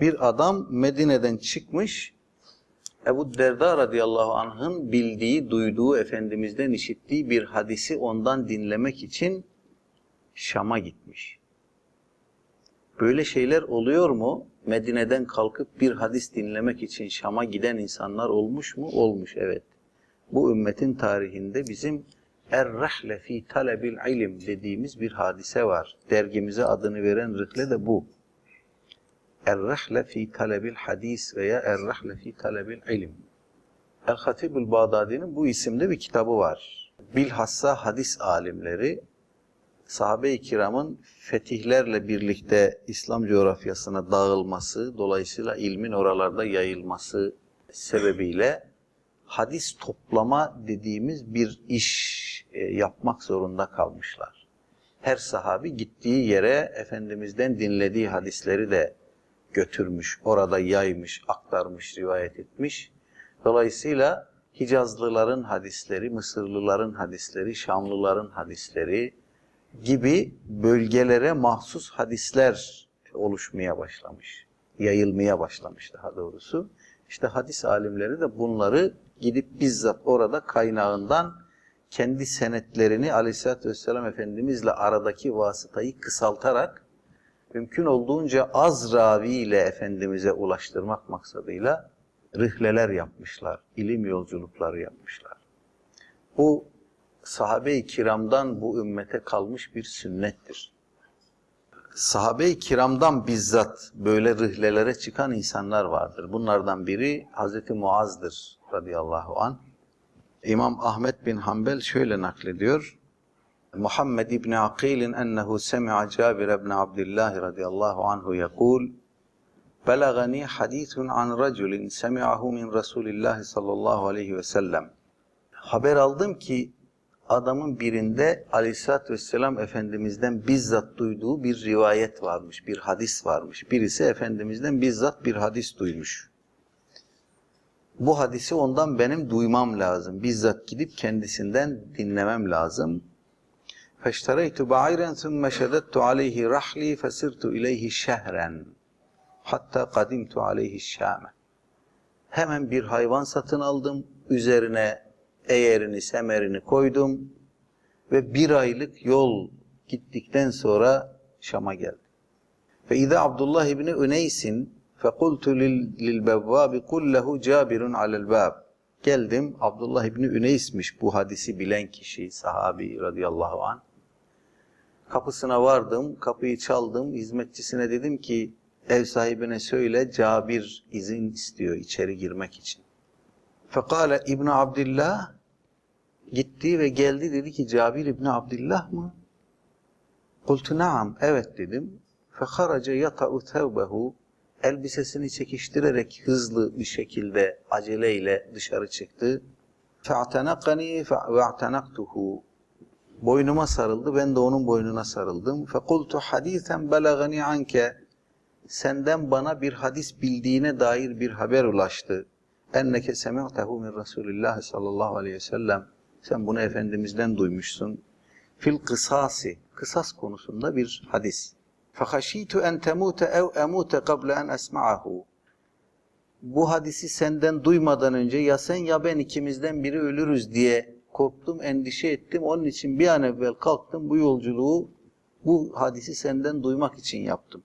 Bir adam Medine'den çıkmış, Ebu Derda radıyallahu anh'ın bildiği, duyduğu, Efendimiz'den işittiği bir hadisi ondan dinlemek için Şam'a gitmiş. Böyle şeyler oluyor mu? Medine'den kalkıp bir hadis dinlemek için Şam'a giden insanlar olmuş mu? Olmuş, evet. Bu ümmetin tarihinde bizim Er-Rahle fi talebil ilim dediğimiz bir hadise var. Dergimize adını veren rıhle de bu. Er-Rahle fi talebil hadis veya Er-Rahle fi talebil ilim. El-Hatibül Bağdadi'nin bu isimde bir kitabı var. Bilhassa hadis alimleri sahabe-i kiramın fetihlerle birlikte İslam coğrafyasına dağılması, dolayısıyla ilmin oralarda yayılması sebebiyle hadis toplama dediğimiz bir iş e, yapmak zorunda kalmışlar. Her sahabi gittiği yere Efendimiz'den dinlediği hadisleri de götürmüş, orada yaymış, aktarmış, rivayet etmiş. Dolayısıyla Hicazlıların hadisleri, Mısırlıların hadisleri, Şamlıların hadisleri gibi bölgelere mahsus hadisler oluşmaya başlamış. Yayılmaya başlamış daha doğrusu. İşte hadis alimleri de bunları gidip bizzat orada kaynağından kendi senetlerini Aleyhisselatü Vesselam Efendimizle aradaki vasıtayı kısaltarak mümkün olduğunca az raviyle Efendimiz'e ulaştırmak maksadıyla rihleler yapmışlar, ilim yolculukları yapmışlar. Bu sahabe-i kiramdan bu ümmete kalmış bir sünnettir. Sahabe-i kiramdan bizzat böyle rihlelere çıkan insanlar vardır. Bunlardan biri Hazreti Muaz'dır radıyallahu an. İmam Ahmet bin Hanbel şöyle naklediyor. Muhammed İbni Akil'in ennehu semi'a Cabir ibn Abdullah radıyallahu anhu yekul Belagani hadithun an raculin semi'ahu min Resulillah sallallahu aleyhi ve sellem. Haber aldım ki adamın birinde aleyhissalatü vesselam Efendimiz'den bizzat duyduğu bir rivayet varmış, bir hadis varmış. Birisi Efendimiz'den bizzat bir hadis duymuş. Bu hadisi ondan benim duymam lazım. Bizzat gidip kendisinden dinlemem lazım. فَاشْتَرَيْتُ بَعِيرًا ثُمَّ شَدَدْتُ عَلَيْهِ رَحْلِي فَسِرْتُ إِلَيْهِ شَهْرًا hatta kadimtu aleyhi şame. Hemen bir hayvan satın aldım, üzerine eğerini, semerini koydum ve bir aylık yol gittikten sonra Şam'a geldim. Ve izâ Abdullah ibni Üneysin fekultu lilbevvâbi kullehu cabirun alel bâb. Geldim, Abdullah ibni Üneys'miş bu hadisi bilen kişi, sahabi radıyallahu an. Kapısına vardım, kapıyı çaldım, hizmetçisine dedim ki, ev sahibine söyle Cabir izin istiyor içeri girmek için. Fekale İbn Abdillah gitti ve geldi dedi ki Cabir İbn Abdillah mı? Kultu naam evet dedim. Feharaca yata'u tevbehu elbisesini çekiştirerek hızlı bir şekilde aceleyle dışarı çıktı. Fe'tenakani ve'tenaktuhu boynuma sarıldı ben de onun boynuna sarıldım. Fekultu hadisen belagani anke senden bana bir hadis bildiğine dair bir haber ulaştı. Enneke semi'tehu min Resulillah sallallahu aleyhi ve sellem. Sen bunu Efendimiz'den duymuşsun. Fil kısasi, kısas konusunda bir hadis. Fehaşitu en temute ev emute kable en esma'ahu. Bu hadisi senden duymadan önce ya sen ya ben ikimizden biri ölürüz diye korktum, endişe ettim. Onun için bir an evvel kalktım bu yolculuğu, bu hadisi senden duymak için yaptım.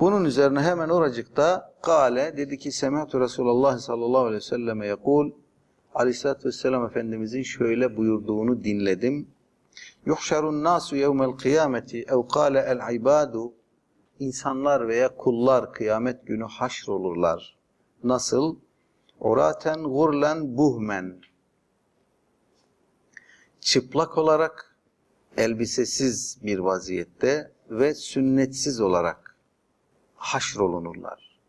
Bunun üzerine hemen oracıkta kale dedi ki Semihtu Resulullah sallallahu aleyhi ve selleme yekul Aleyhisselatü Vesselam Efendimizin şöyle buyurduğunu dinledim. Yuhşarun nasu yevmel kıyameti ev kâle el ibadu İnsanlar veya kullar kıyamet günü haşrolurlar. Nasıl? Uraten gurlen buhmen çıplak olarak elbisesiz bir vaziyette ve sünnetsiz olarak haşrolunurlar.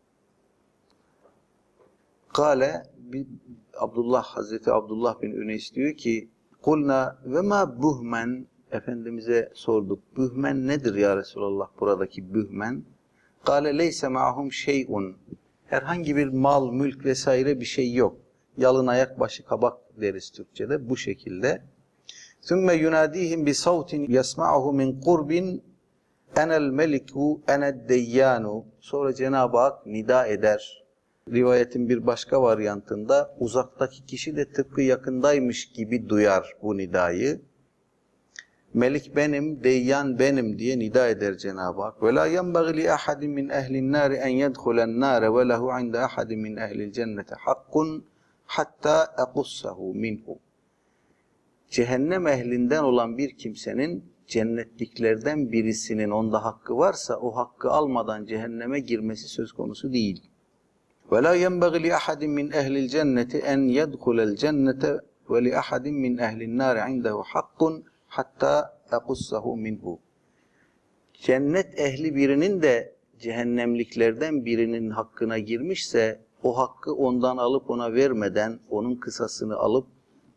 Kale Abdullah Hazreti Abdullah bin Üneys diyor ki kulna ve ma buhmen Efendimiz'e sorduk. Bühmen nedir ya Resulallah buradaki bühmen? Kale leyse ma'hum şey'un herhangi bir mal, mülk vesaire bir şey yok. Yalın ayak başı kabak deriz Türkçe'de bu şekilde. ثُمَّ يُنَادِيهِمْ بِصَوْتٍ يَسْمَعُهُ مِنْ قُرْبٍ Enel meliku ened deyyanu. Sonra Cenab-ı Hak nida eder. Rivayetin bir başka varyantında uzaktaki kişi de tıpkı yakındaymış gibi duyar bu nidayı. Melik benim, deyyan benim diye nida eder Cenab-ı Hak. Ve la yenbaghi li ahadin min ehlin nari en yedhulen nare ve lehu inde ahadin min ehlil cennete hakkun hatta equssahu minhu. Cehennem ehlinden olan bir kimsenin cennetliklerden birisinin onda hakkı varsa o hakkı almadan cehenneme girmesi söz konusu değil. Ahadin min ehlil cenneti en yedhulel cennete ve li ahadin min ehlin nari indehu hakkun hatta equssahu minhu. Cennet ehli birinin de cehennemliklerden birinin hakkına girmişse o hakkı ondan alıp ona vermeden, onun kısasını alıp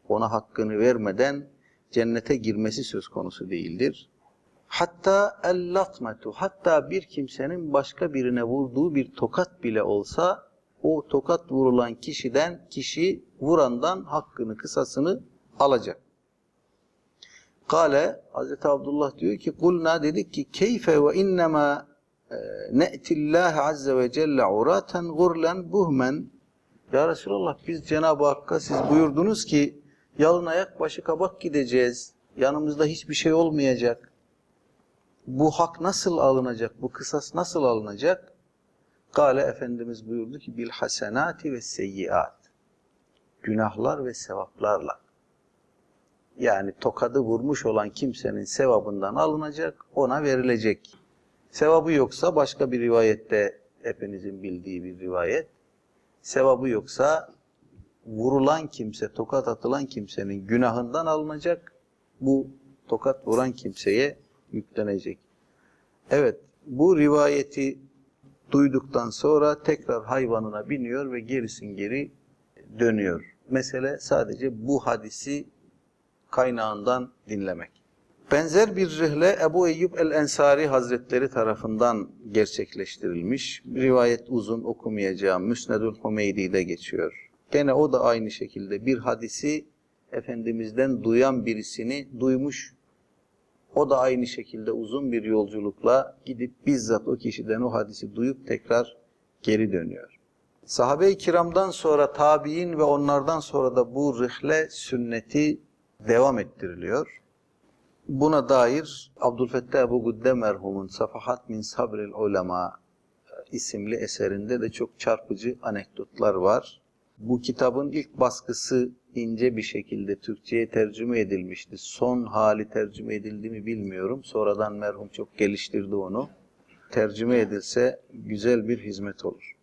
ona hakkını vermeden cennete girmesi söz konusu değildir. Hatta el-latmetu, hatta bir kimsenin başka birine vurduğu bir tokat bile olsa, o tokat vurulan kişiden, kişi vurandan hakkını, kısasını alacak. Kale, Hazreti Abdullah diyor ki, kulna dedik ki, keyfe ve innema e, ne'tillâhe azze ve celle uraten gurlen buhmen. Ya Resulallah biz Cenab-ı Hakk'a siz buyurdunuz ki, yalın ayak başı kabak gideceğiz. Yanımızda hiçbir şey olmayacak. Bu hak nasıl alınacak? Bu kısas nasıl alınacak? Kale Efendimiz buyurdu ki bil hasenati ve seyyiat. Günahlar ve sevaplarla. Yani tokadı vurmuş olan kimsenin sevabından alınacak, ona verilecek. Sevabı yoksa başka bir rivayette hepinizin bildiği bir rivayet. Sevabı yoksa vurulan kimse, tokat atılan kimsenin günahından alınacak. Bu tokat vuran kimseye yüklenecek. Evet, bu rivayeti duyduktan sonra tekrar hayvanına biniyor ve gerisin geri dönüyor. Mesele sadece bu hadisi kaynağından dinlemek. Benzer bir rihle Ebu Eyyub el-Ensari Hazretleri tarafından gerçekleştirilmiş. Rivayet uzun okumayacağım. Müsnedül Hümeydi'de geçiyor. Gene o da aynı şekilde bir hadisi Efendimiz'den duyan birisini duymuş. O da aynı şekilde uzun bir yolculukla gidip bizzat o kişiden o hadisi duyup tekrar geri dönüyor. Sahabe-i kiramdan sonra tabi'in ve onlardan sonra da bu rihle sünneti devam ettiriliyor. Buna dair Abdülfettah Ebu Gudde merhumun Safahat min Sabril Ulema isimli eserinde de çok çarpıcı anekdotlar var. Bu kitabın ilk baskısı ince bir şekilde Türkçe'ye tercüme edilmişti. Son hali tercüme edildi mi bilmiyorum. Sonradan merhum çok geliştirdi onu. Tercüme edilse güzel bir hizmet olur.